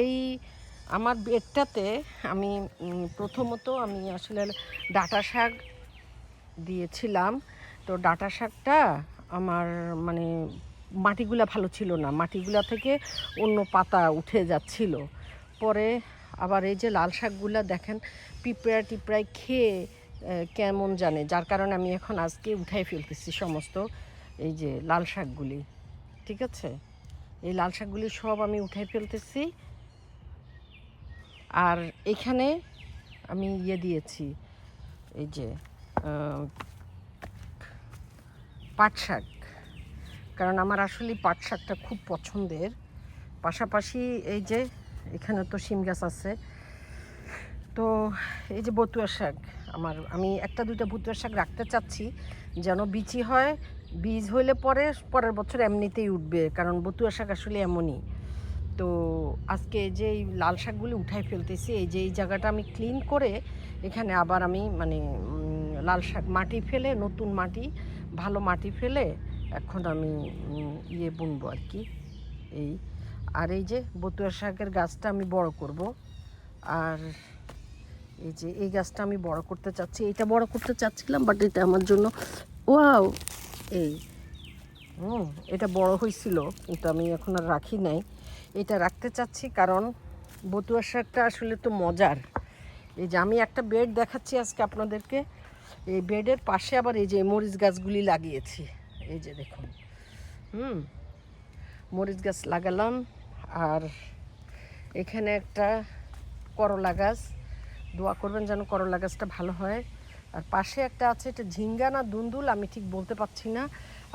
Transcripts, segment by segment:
এই আমার বেডটাতে আমি প্রথমত আমি আসলে ডাটা শাক দিয়েছিলাম। তো ডাটা শাকটা আমার মানে মাটিগুলা ভালো ছিল না, মাটিগুলা থেকে অন্য পাতা উঠে যাচ্ছিল। পরে আবার এই যে লাল শাকগুলা দেখেন পিঁপড়া টিপড়ায় খেয়ে কেমন জানে? যার কারণে আমি এখন আজকে উঠাই ফেলতেছি সমস্ত এই যে লাল শাকগুলি। ঠিক আছে? এই লাল শাকগুলি সব আমি উঠাই ফেলতেছি। আর এখানে আমি ইয়ে দিয়েছি, এই যে পাট শাক। কারণ আমার আসলে পাট শাকটা খুব পছন্দের। পাশাপাশি এই যে, এখানে তো শিম গাছ আছে। তো এই যে বতুয়া শাক, আমার, আমি একটা দুইটা বতুয়া শাক রাখতে চাচ্ছি, যেন বিচি হয়, বীজ হইলে পরে, পরের বছর এমনিতেই উঠবে। কারণ বতুয়া শাক আসলে এমনই। তো আজকে যে এই লাল শাকগুলি উঠাই ফেলতেছি, এই যে এই জায়গাটা আমি ক্লিন করে এখানে আবার আমি মানে লাল শাক মাটি ফেলে, নতুন মাটি, ভালো মাটি ফেলে এখন আমি ইয়ে বুনবো আর কি, এই। আর এই যে বতুয়া শাকের গাছটা আমি বড় করব। আর এই যে এই গাছটা আমি বড় করতে চাচ্ছি, এটা বড় করতে চাচ্ছিলাম বাট এটা আমার জন্য, ওয়াও, এই। হুম, এটা বড় হয়েছিল কিন্তু আমি এখন আর রাখি নাই। এটা রাখতে চাচ্ছি কারণ বতুয়া শাকটা আসলে তো মজার। এই যে আমি একটা বেড দেখাচ্ছি আজকে আপনাদেরকে। এই বেডের পাশে আবার এই যে মরিচ গাছগুলি লাগিয়েছি। এই যে দেখুন, হুম, মরিচ গাছ লাগালাম। আর এখানে একটা করলা গাছ। দোয়া করবেন যেন করলা গাছটা ভালো হয়। আর পাশে একটা আছে, এটা ঝিঙ্গা না দুন্দুল, আমি ঠিক বলতে পারছি না।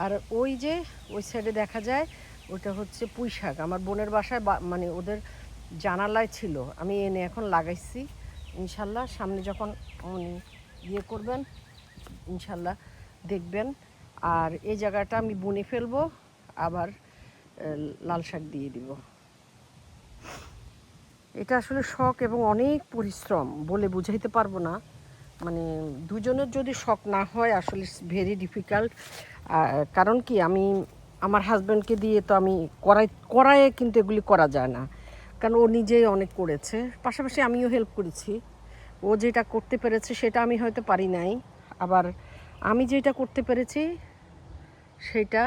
আর ওই যে, ওই সাইডে দেখা যায় ওটা হচ্ছে পুঁই শাক। আমার বোনের বাসায় মানে ওদের জানালায় ছিল। আমি এনে এখন লাগাইছি। ইনশাল্লাহ সামনে যখন উনি ইয়ে করবেন, ইনশাল্লাহ দেখবেন। আর এই জায়গাটা আমি বুনে ফেলব, আবার লাল শাক দিয়ে দিব। এটা আসলে শখ এবং অনেক পরিশ্রম বলে বুঝাইতে পারব না। মানে দুজনের যদি শখ না হয়, আসলে ভেরি ডিফিকাল্ট কারণ কি, আমি আমার হাজব্যান্ডকে দিয়ে তো আমি করাই, করায়ে কিন্তু এগুলি করা যায় না। কারণ ও নিজেই অনেক করেছে। পাশাপাশি আমিও হেল্প করেছি। ও যেটা করতে পেরেছে সেটা আমি হয়তো পারি নাই। আবার আমি যেটা করতে পেরেছি, সেটা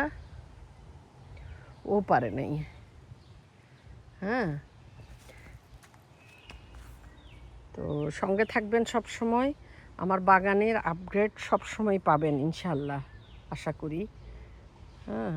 ও পারে নাই। হ্যাঁ। তো সঙ্গে থাকবেন সব সময় আমার বাগানের আপগ্রেড সবসময় পাবেন ইনশাল্লাহ আশা করি। হ্যাঁ।